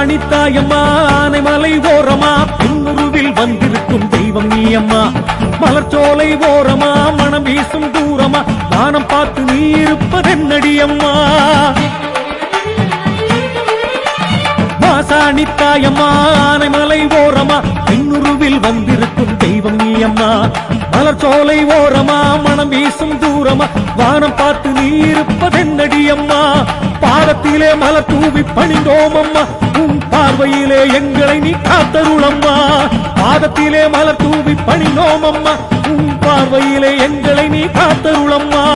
மாசாணி தாயம்மா ஆனைமலை ஓரமா புன்னுருவில் வந்திருக்கும் தெய்வம் நீ அம்மா. மலர்ச்சோலை ஓரமா மனம் வீசும் தூரமா வானம் பார்த்து நீ இருப்பதென்னடி அம்மா. மாசாணி தாயம்மா ஆனைமலை ஓரமா பின்னுருவில் வந்திருக்கும் தெய்வம் நீ அம்மா. மலர்ச்சோலை ஓரமா மனம் வீசும் தூரமா வானம் பார்த்து நீ இருப்பதென்னடி அம்மா. பாதத்திலே மலர் தூவி பணிந்தோம் அம்மா. பார்வையிலே எங்களை நீ காத்தருளம்மா. பாதத்திலே மலர் தூவி பணி நோமம்மா உன் பார்வையிலே எங்களை நீ காத்தருளம்மா.